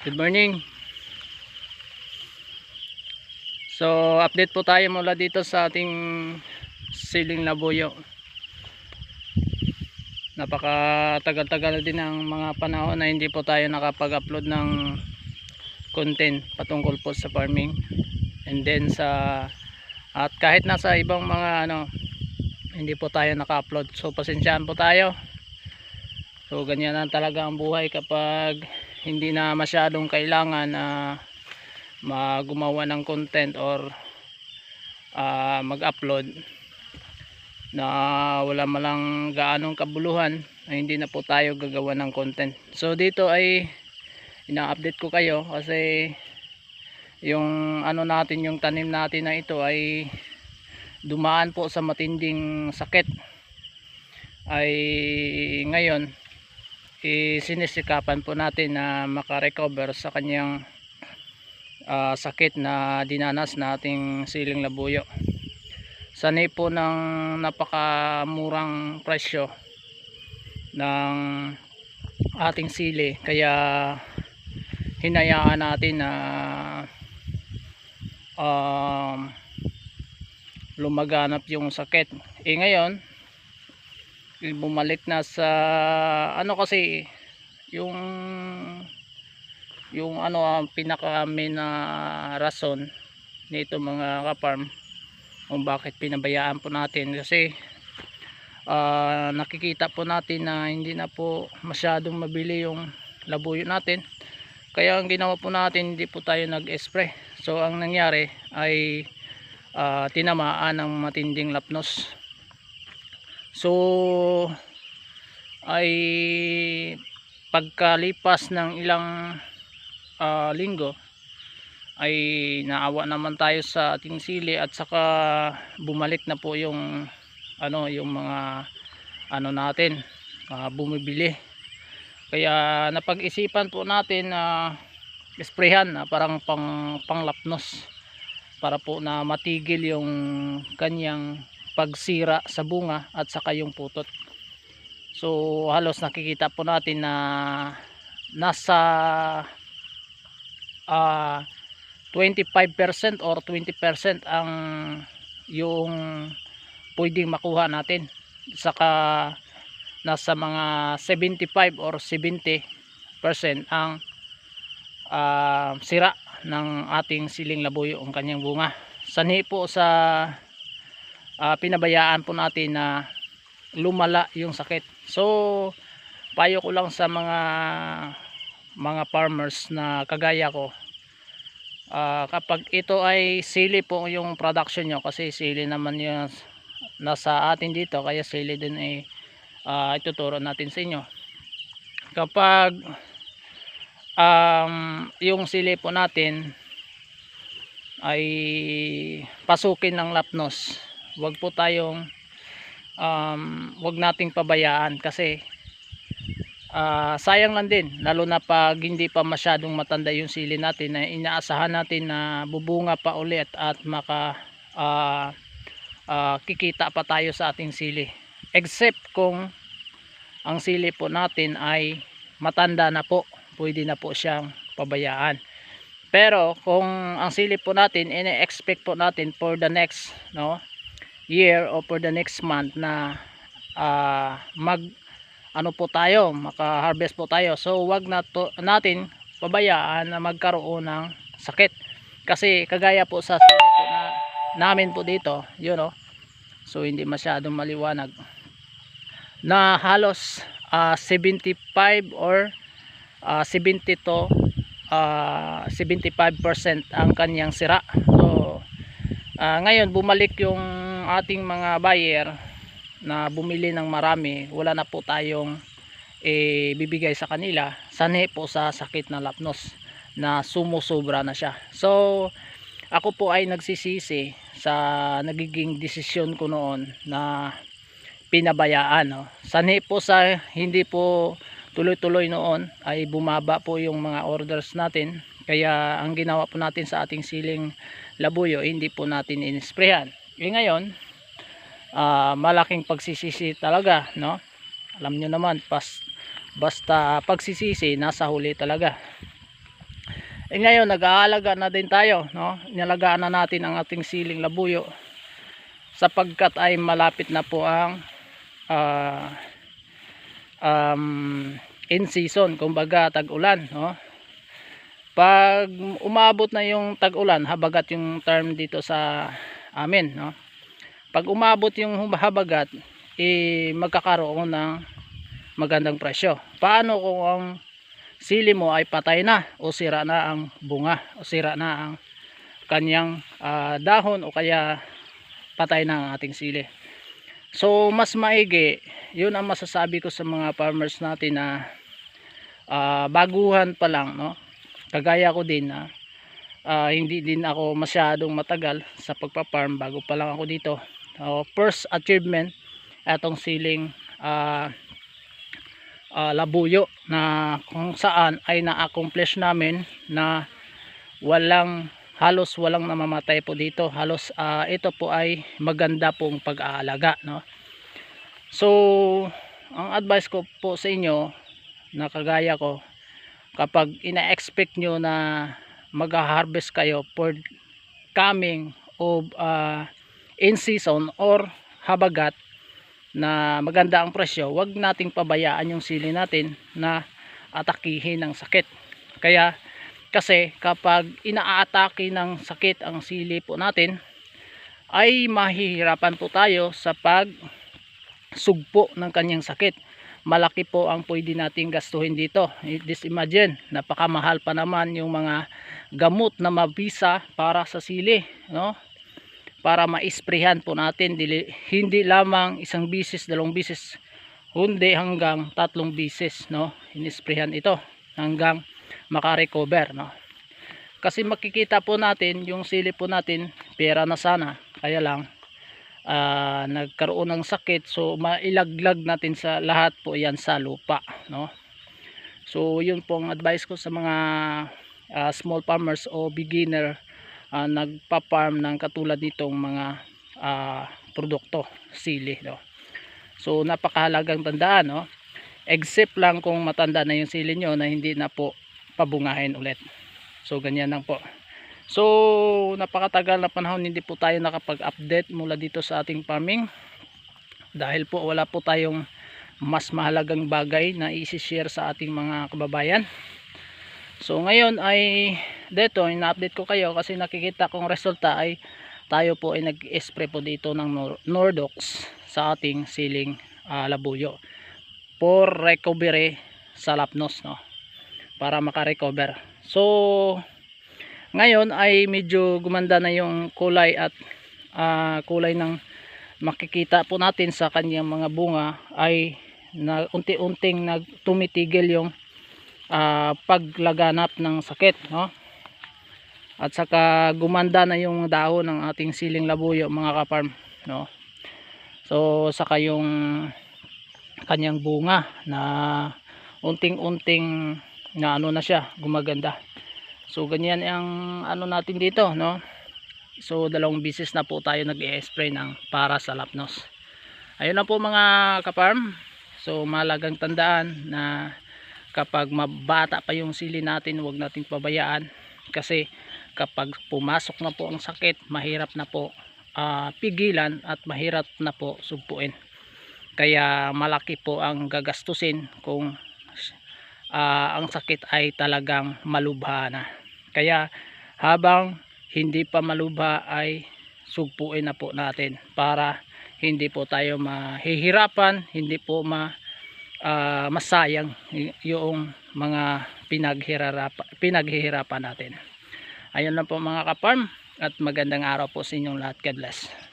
Good morning. So, update po tayo mula dito sa ating siling labuyo. Napaka-tagal-tagal din ng mga panahon na hindi po tayo nakapag-upload ng content patungkol po sa farming. And then sa at kahit nasa ibang mga ano hindi po tayo naka-upload. So, pasensyahan po tayo. So, ganyan na talaga ang buhay kapag hindi na masyadong kailangan na magumawa ng content or ah, mag-upload na wala malang gaanong kabuluhan ay hindi na po tayo gagawa ng content. So dito ay ina-update ko kayo kasi yung ano natin yung tanim natin na ito ay dumaan po sa matinding sakit. Ay ngayon isinisikapan po natin na makarecover sa kanyang ah, sakit na dinanas nating siling labuyo sanay po ng napakamurang presyo ng ating sili kaya hinayaan natin na um, lumaganap yung sakit. Eh ngayon bumalik na sa ano kasi yung yung ano ang pinaka main na rason nito mga kaparm kung bakit pinabayaan po natin. Kasi ah, nakikita po natin na hindi na po masyadong mabili yung labuyo natin. Kaya ang ginawa po natin hindi po tayo nag-spray. So ang nangyari ay ah, tinamaan ng matinding lapnos So ay pagkalipas ng ilang ah, linggo ay naawa naman tayo sa ating sili at saka bumalik na po yung ano yung mga ano natin ah, bumibili. Kaya napag-isipan po natin na sprayhan na parang pang panglapnos para po na matigil yung kanyang pagsira sa bunga at saka yung putot. So halos nakikita po natin na nasa ah 25% or 20% ang yung pwedeng makuha natin. Saka nasa mga 75 or 70% ang ah, sira ng ating siling labuyo ang kanyang bunga. Sani po sa ah, pinabayaan po natin na lumala yung sakit. So payo ko lang sa mga mga farmers na kagaya ko Ah, kapag ito ay sili po yung production nyo kasi sili naman yung nasa atin dito kaya sili din ay ah, ituturo natin sa inyo. Kapag um, yung sili po natin ay pasukin ng lapnos wag po tayong um, wag nating pabayaan kasi ah, sayang lang din lalo na pag hindi pa masyadong matanda yung sili natin na inaasahan natin na bubunga pa ulit at maka ah, ah, kikita pa tayo sa ating sili. Except kung ang sili po natin ay matanda na po pwede na po siyang pabayaan. Pero kung ang sili po natin ine-expect po natin for the next no year or for the next month na ah, mag ano po tayo, maka-harvest po tayo. So wag na to, natin pabayaan na magkaroon ng sakit. Kasi kagaya po sa sili po na, namin po dito, yun know, So hindi masyadong maliwanag. Na halos ah, 75 or 70 to ah, 75% ang kanyang sira. So ah, ngayon bumalik yung ating mga buyer na bumili ng marami wala na po tayong eh, bibigay sa kanila. Sanhi po sa sakit na lapnos na sumusobra na siya. So ako po ay nagsisisi sa nagiging desisyon ko noon na pinabayaan no? sanhi po sa hindi po tuloy-tuloy noon ay bumaba po yung mga orders natin. Kaya ang ginawa po natin sa ating siling labuyo hindi po natin inisprehan e ngayon ah, malaking pagsisisi talaga no alam nyo naman pas, basta pagsisisi nasa huli talaga Eh ngayon, nag-aalaga na din tayo, no? Inalagaan na natin ang ating siling labuyo sapagkat ay malapit na po ang ah, um, in season, kumbaga tag-ulan, no? Pag umabot na yung tag-ulan, habagat yung term dito sa amin, no? Pag umabot yung habagat, eh, magkakaroon ng magandang presyo. Paano kung ang sili mo ay patay na o sira na ang bunga o sira na ang kanyang ah, dahon o kaya patay na ang ating sili. So mas maigi, yun ang masasabi ko sa mga farmers natin na ah, baguhan pa lang, no? Kagaya ko din na ah, hindi din ako masyadong matagal sa pagpa-farm. Bago pa lang ako dito. So, first achievement etong siling ah, ah, labuyo na kung saan ay na-accomplish namin na walang halos walang namamatay po dito. Halos ah, ito po ay maganda pong pag-aalaga no? So ang advice ko po sa inyo na kagaya ko kapag ina-expect nyo na mag-harvest kayo for coming of ah, in season or habagat na maganda ang presyo wag nating pabayaan yung sili natin na atakihin ng sakit. Kaya kasi kapag inaatake ng sakit ang sili po natin ay mahihirapan po tayo sa pag sugpo ng kanyang sakit malaki po ang pwede nating gastuhin dito. Just imagine napakamahal pa naman yung mga gamot na mabisa para sa sili no? Para ma-sprayhan po natin hindi lamang isang bisis dalawang bisis kundi hanggang tatlong bisis no? Inisprayhan ito hanggang makarecover no? Kasi makikita po natin yung sili po natin pera na sana kaya lang ah, nagkaroon ng sakit so mailaglag natin sa lahat po yan sa lupa no? So yun po ang advice ko sa mga ah, small farmers o beginner ah, nagpa-farm ng katulad nitong mga ah, produkto sili no? So napakahalagang tandaan no? Except lang kung matanda na yung sili nyo na hindi na po pabungahin ulit. So ganyan lang po so napakatagal na panahon hindi po tayo nakapag-update mula dito sa ating farming. Dahil po wala po tayong mas mahalagang bagay na isi-share sa ating mga kababayan. So ngayon ay dito ina-update ko kayo kasi nakikita kong resulta ay tayo po ay nag-spray po dito ng Nor- Nordox sa ating siling ah, labuyo. For recovery sa lapnos no? Para makarecover. So ngayon ay medyo gumanda na yung kulay at ah, kulay ng makikita po natin sa kanyang mga bunga ay na unti-unting nagtumitigil yung ah, paglaganap ng sakit no? At saka gumanda na yung dahon ng ating siling labuyo mga kaparm no? So saka yung kanyang bunga na unting-unting na ano na siya gumaganda so ganyan ang ano natin dito no? So dalawang bisis na po tayo nag-i-spray ng para sa lapnos ayun na po mga kaparm. So malagang tandaan na kapag mabata pa yung sili natin huwag nating pabayaan. Kasi kapag pumasok na po ang sakit mahirap na po ah, pigilan at mahirap na po sugpuin. Kaya malaki po ang gagastusin kung ah, ang sakit ay talagang malubha na kaya habang hindi pa malubha ay sugpuin na po natin para hindi po tayo mahihirapan hindi po ma ah, masayang yung mga pinaghihirapan natin. Ayun lang po mga kaparm at magandang araw po sa inyong lahat. God bless